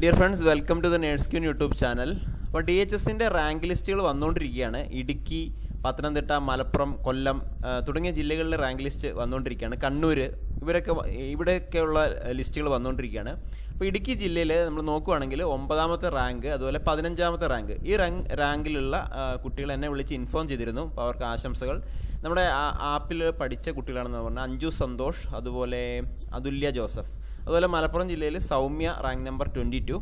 Dear friends welcome to the nurse queen YouTube channel അപ്പോൾ D H എസിന്റെ rank ലിസ്റ്റുകൾ വന്നുകൊണ്ടിരിക്കുകയാണ്. ഇടുക്കി പത്തനംതിട്ട മലപ്പുറം കൊല്ലം തുടങ്ങിയ ജില്ലകളിലെ റാങ്ക് ലിസ്റ്റ് വന്നുകൊണ്ടിരിക്കുകയാണ്. കണ്ണൂർ ഇവരൊക്കെ ഇവിടെയൊക്കെയുള്ള ലിസ്റ്റുകൾ വന്നുകൊണ്ടിരിക്കുകയാണ്. അപ്പോൾ ഇടുക്കി ജില്ലയിൽ നമ്മൾ നോക്കുകയാണെങ്കിൽ ഒമ്പതാമത്തെ റാങ്ക് അതുപോലെ പതിനഞ്ചാമത്തെ റാങ്ക് ഈ റാങ്ക് റാങ്കിലുള്ള കുട്ടികൾ എന്നെ വിളിച്ച് ഇൻഫോം ചെയ്തിരുന്നു. അപ്പോൾ അവർക്ക് ആശംസകൾ. നമ്മുടെ ആപ്പിൽ പഠിച്ച കുട്ടികളാണെന്ന് പറഞ്ഞാൽ അഞ്ജു സന്തോഷ് അതുപോലെ അതുല്യ ജോസഫ്. അതുപോലെ മലപ്പുറം ജില്ലയിൽ Soumya rank number twenty two.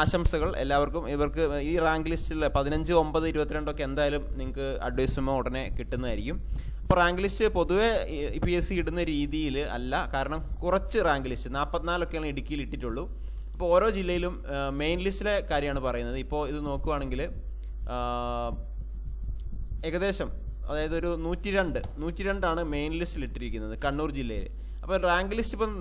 ആശംസകൾ എല്ലാവർക്കും. ഇവർക്ക് ഈ റാങ്ക് ലിസ്റ്റിൽ പതിനഞ്ച് ഒമ്പത് ഇരുപത്തിരണ്ടൊക്കെ എന്തായാലും നിങ്ങൾക്ക് അഡ്വൈസുമോ ഉടനെ കിട്ടുന്നതായിരിക്കും. അപ്പോൾ റാങ്ക് ലിസ്റ്റ് പൊതുവേ പി എസ് സി ഇടുന്ന രീതിയിൽ അല്ല. കാരണം കുറച്ച് റാങ്ക് ലിസ്റ്റ് നാൽപ്പത്തിനാലൊക്കെയാണ് ഇടുക്കിയിൽ ഇട്ടിട്ടുള്ളൂ. അപ്പോൾ ഓരോ ജില്ലയിലും മെയിൻ ലിസ്റ്റിലെ കാര്യമാണ് പറയുന്നത്. ഇപ്പോൾ ഇത് നോക്കുവാണെങ്കിൽ ഏകദേശം അതായത് ഒരു നൂറ്റി രണ്ട് നൂറ്റി രണ്ടാണ് മെയിൻ ലിസ്റ്റിൽ ഇട്ടിരിക്കുന്നത് കണ്ണൂർ ജില്ലയിൽ അപ്പോൾ റാങ്ക് ലിസ്റ്റ് ഇപ്പം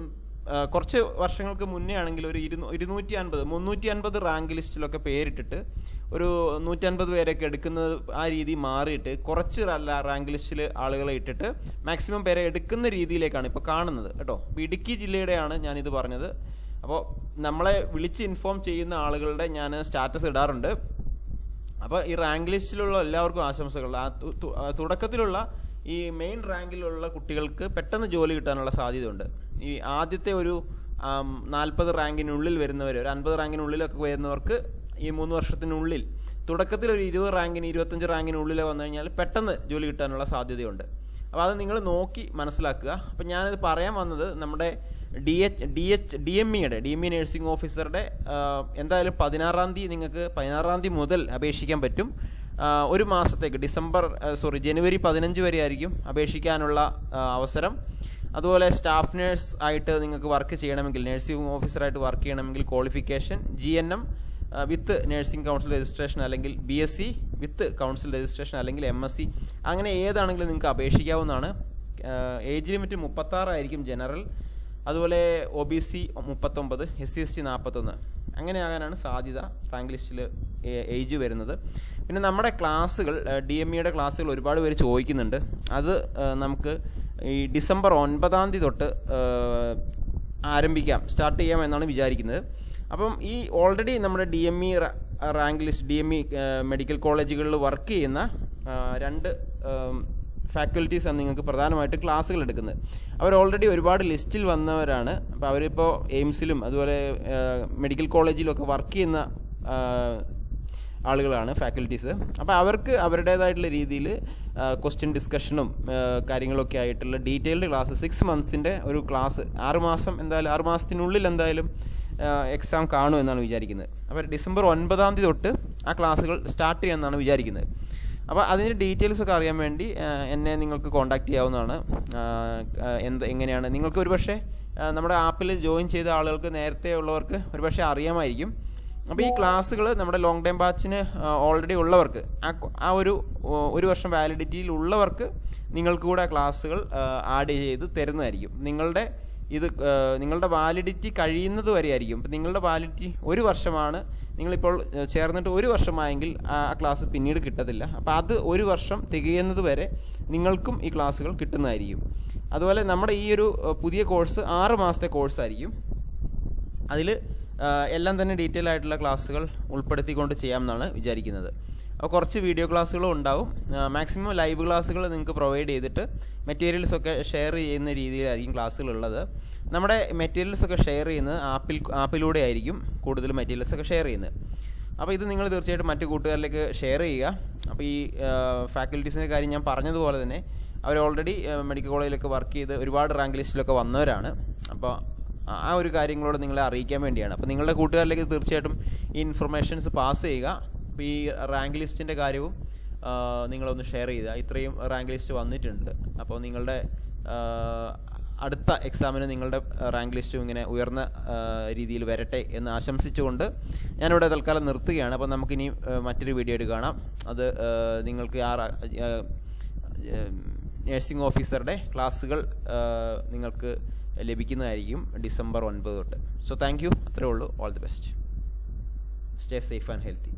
കുറച്ച് വർഷങ്ങൾക്ക് മുന്നേ ആണെങ്കിൽ ഒരു ഇരുന്നൂ ഇരുന്നൂറ്റി അൻപത് മുന്നൂറ്റി അൻപത് റാങ്ക് ലിസ്റ്റിലൊക്കെ പേരിട്ടിട്ട് ഒരു നൂറ്റൻപത് പേരൊക്കെ എടുക്കുന്നത് ആ രീതി മാറിയിട്ട് കുറച്ച് റാങ്ക് ലിസ്റ്റിൽ ആളുകളെ ഇട്ടിട്ട് മാക്സിമം പേരെ എടുക്കുന്ന രീതിയിലേക്കാണ് ഇപ്പോൾ കാണുന്നത്. കേട്ടോ? ഇടുക്കി ജില്ലയുടെയാണ് ഞാനിത് പറഞ്ഞത്. അപ്പോൾ നമ്മളെ വിളിച്ച് ഇൻഫോം ചെയ്യുന്ന ആളുകളുടെ ഞാൻ സ്റ്റാറ്റസ് ഇടാറുണ്ട്. അപ്പോൾ ഈ റാങ്ക് ലിസ്റ്റിലുള്ള എല്ലാവർക്കും ആശംസകൾ. ആ തുടക്കത്തിലുള്ള ഈ മെയിൻ റാങ്കിലുള്ള കുട്ടികൾക്ക് പെട്ടെന്ന് ജോലി കിട്ടാനുള്ള സാധ്യതയുണ്ട്. ഈ ആദ്യത്തെ ഒരു നാൽപ്പത് റാങ്കിനുള്ളിൽ വരുന്നവർ ഒരു അൻപത് റാങ്കിനുള്ളിലൊക്കെ വരുന്നവർക്ക് ഈ മൂന്ന് വർഷത്തിനുള്ളിൽ തുടക്കത്തിൽ ഒരു ഇരുപത് റാങ്കിന് ഇരുപത്തഞ്ച് റാങ്കിനുള്ളിൽ വന്നു കഴിഞ്ഞാൽ പെട്ടെന്ന് ജോലി കിട്ടാനുള്ള സാധ്യതയുണ്ട്. അപ്പോൾ അത് നിങ്ങൾ നോക്കി മനസ്സിലാക്കുക. അപ്പോൾ ഞാനിത് പറയാൻ വന്നത് നമ്മുടെ D H D H D M ഇയുടെ ഡി എം ഇ നഴ്സിംഗ് ഓഫീസറുടെ എന്തായാലും പതിനാറാം തീയതി നിങ്ങൾക്ക് പതിനാറാം തീയതി മുതൽ അപേക്ഷിക്കാൻ പറ്റും. ഒരു മാസത്തേക്ക് ഡിസംബർ സോറി ജനുവരി പതിനഞ്ച് വരെ ആയിരിക്കും അപേക്ഷിക്കാനുള്ള അവസരം. അതുപോലെ സ്റ്റാഫ് നേഴ്സ് ആയിട്ട് നിങ്ങൾക്ക് വർക്ക് ചെയ്യണമെങ്കിൽ നഴ്സിംഗ് ഓഫീസറായിട്ട് വർക്ക് ചെയ്യണമെങ്കിൽ qualification G N M with nursing council registration അല്ലെങ്കിൽ B S C with council registration അല്ലെങ്കിൽ എം എസ് സി അങ്ങനെ ഏതാണെങ്കിലും നിങ്ങൾക്ക് അപേക്ഷിക്കാവുന്നതാണ്. ഏജ് ലിമിറ്റ് മുപ്പത്താറായിരിക്കും ജനറൽ. അതുപോലെ ഒ ബി സി മുപ്പത്തൊമ്പത് എസ് സി എസ് ടി നാൽപ്പത്തൊന്ന് അങ്ങനെ ആകാനാണ് സാധ്യത റാങ്ക് ലിസ്റ്റിൽ ഏജ് വരുന്നത്. പിന്നെ നമ്മുടെ ക്ലാസ്സുകൾ ഡി എം ഇയുടെ ക്ലാസ്സുകൾ ഒരുപാട് പേര് ചോദിക്കുന്നുണ്ട്. അത് നമുക്ക് ഈ ഡിസംബർ ഒൻപതാം തീയതി തൊട്ട് ആരംഭിക്കാം സ്റ്റാർട്ട് ചെയ്യാം എന്നാണ് വിചാരിക്കുന്നത്. അപ്പം ഈ ഓൾറെഡി നമ്മുടെ D M E rank list D M E medical കോളേജുകളിൽ വർക്ക് ചെയ്യുന്ന രണ്ട് ഫാക്കൽറ്റീസാണ് നിങ്ങൾക്ക് പ്രധാനമായിട്ട് ക്ലാസ്സുകൾ എടുക്കുന്നത്. അവർ ഓൾറെഡി ഒരുപാട് ലിസ്റ്റിൽ വന്നവരാണ്. അപ്പോൾ അവരിപ്പോൾ എയിംസിലും അതുപോലെ മെഡിക്കൽ കോളേജിലും ഒക്കെ വർക്ക് ചെയ്യുന്ന ആളുകളാണ് ഫാക്കൽറ്റീസ് അപ്പോൾ അവർക്ക് അവരുടേതായിട്ടുള്ള രീതിയിൽ ക്വസ്റ്റ്യൻ ഡിസ്കഷനും കാര്യങ്ങളൊക്കെ ആയിട്ടുള്ള ഡീറ്റെയിൽഡ് ക്ലാസ് സിക്സ് മന്ത്സിന്റെ ഒരു ക്ലാസ് ആറുമാസം എന്തായാലും ആറ് മാസത്തിനുള്ളിൽ എന്തായാലും എക്സാം കാണും എന്നാണ് വിചാരിക്കുന്നത്. അപ്പോൾ ഡിസംബർ ഒൻപതാം തീയതി തൊട്ട് ആ ക്ലാസ്സുകൾ സ്റ്റാർട്ട് ചെയ്യാമെന്നാണ് വിചാരിക്കുന്നത്. അപ്പോൾ അതിന്റെ ഡീറ്റെയിൽസ് ഒക്കെ അറിയാൻ വേണ്ടി എന്നെ നിങ്ങൾക്ക് കോൺടാക്റ്റ് ചെയ്യാവുന്നതാണ്. എന്ത് എങ്ങനെയാണ്? നിങ്ങൾക്ക് ഒരുപക്ഷെ നമ്മുടെ ആപ്പിൽ ജോയിൻ ചെയ്ത ആളുകൾക്ക് നേരത്തെ ഉള്ളവർക്ക് ഒരുപക്ഷെ അറിയാമായിരിക്കും. അപ്പോൾ ഈ ക്ലാസ്സുകൾ നമ്മുടെ ലോങ് ടൈം ബാച്ചിന് ഓൾറെഡി ഉള്ളവർക്ക് ആ ഒരു ഒരു വർഷം വാലിഡിറ്റിയിൽ ഉള്ളവർക്ക് നിങ്ങൾക്ക് കൂടെ ക്ലാസ്സുകൾ ആഡ് ചെയ്ത് തരുന്നതായിരിക്കും. നിങ്ങളുടെ ഇത് നിങ്ങളുടെ വാലിഡിറ്റി കഴിയുന്നത് വരെ ആയിരിക്കും ഇപ്പം നിങ്ങളുടെ വാലിഡിറ്റി ഒരു വർഷമാണ്. നിങ്ങളിപ്പോൾ ചേർന്നിട്ട് ഒരു വർഷമായെങ്കിൽ ആ ക്ലാസ് പിന്നീട് കിട്ടത്തില്ല. അപ്പോൾ അത് ഒരു വർഷം തികയുന്നത് വരെ നിങ്ങൾക്കും ഈ ക്ലാസ്സുകൾ കിട്ടുന്നതായിരിക്കും. അതുപോലെ നമ്മുടെ ഈ ഒരു പുതിയ കോഴ്സ് ആറ് മാസത്തെ കോഴ്സായിരിക്കും അതിൽ എല്ലാം തന്നെ ഡീറ്റെയിൽ ആയിട്ടുള്ള ക്ലാസ്സുകൾ ഉൾപ്പെടുത്തിക്കൊണ്ട് ചെയ്യാം എന്നാണ് വിചാരിക്കുന്നത്. അപ്പോൾ കുറച്ച് വീഡിയോ ക്ലാസ്സുകളും ഉണ്ടാവും. മാക്സിമം ലൈവ് ക്ലാസ്സുകൾ നിങ്ങൾക്ക് പ്രൊവൈഡ് ചെയ്തിട്ട് മെറ്റീരിയൽസ് ഒക്കെ ഷെയർ ചെയ്യുന്ന രീതിയിലായിരിക്കും ക്ലാസ്സുകൾ ഉള്ളത് നമ്മുടെ മെറ്റീരിയൽസ് ഒക്കെ ഷെയർ ചെയ്യുന്നത് ആപ്പിൽ ആപ്പിലൂടെ ആയിരിക്കും കൂടുതൽ മെറ്റീരിയൽസ് ഒക്കെ ഷെയർ ചെയ്യുന്നത്. അപ്പോൾ ഇത് നിങ്ങൾ തീർച്ചയായിട്ടും മറ്റു കൂട്ടുകാരിലേക്ക് ഷെയർ ചെയ്യുക. അപ്പോൾ ഈ ഫാക്കൽറ്റീസിന്റെ കാര്യം ഞാൻ പറഞ്ഞതുപോലെ തന്നെ അവർ ഓൾറെഡി മെഡിക്കൽ കോളേജിലൊക്കെ വർക്ക് ചെയ്ത് ഒരുപാട് റാങ്ക് ലിസ്റ്റിലൊക്കെ വന്നവരാണ്. അപ്പോൾ ആ- ഒരു കാര്യങ്ങളോട് നിങ്ങളെ അറിയിക്കാൻ വേണ്ടിയാണ്. അപ്പോൾ നിങ്ങളുടെ കൂട്ടുകാരിലേക്ക് തീർച്ചയായിട്ടും ഈ ഇൻഫർമേഷൻസ് പാസ് ചെയ്യുക. അപ്പോൾ ഈ റാങ്ക് ലിസ്റ്റിന്റെ കാര്യവും നിങ്ങളൊന്ന് ഷെയർ ചെയ്യുക. ഇത്രയും റാങ്ക് ലിസ്റ്റ് വന്നിട്ടുണ്ട്. അപ്പോൾ നിങ്ങളുടെ അടുത്ത എക്സാമിന് നിങ്ങളുടെ റാങ്ക് ലിസ്റ്റും ഇങ്ങനെ ഉയർന്ന രീതിയിൽ വരട്ടെ എന്ന് ആശംസിച്ചുകൊണ്ട് ഞാനിവിടെ തൽക്കാലം നിർത്തുകയാണ്. അപ്പോൾ നമുക്കിനി മറ്റൊരു വീഡിയോ ആയിട്ട് കാണാം. അത് നിങ്ങൾക്ക് ആ നഴ്സിംഗ് ഓഫീസറുടെ ക്ലാസ്സുകൾ നിങ്ങൾക്ക് ലഭിക്കുന്നതായിരിക്കും ഡിസംബർ ഒൻപത് തൊട്ട്. സോ താങ്ക് യു അത്രേ ഉള്ളൂ. All the best stay safe and healthy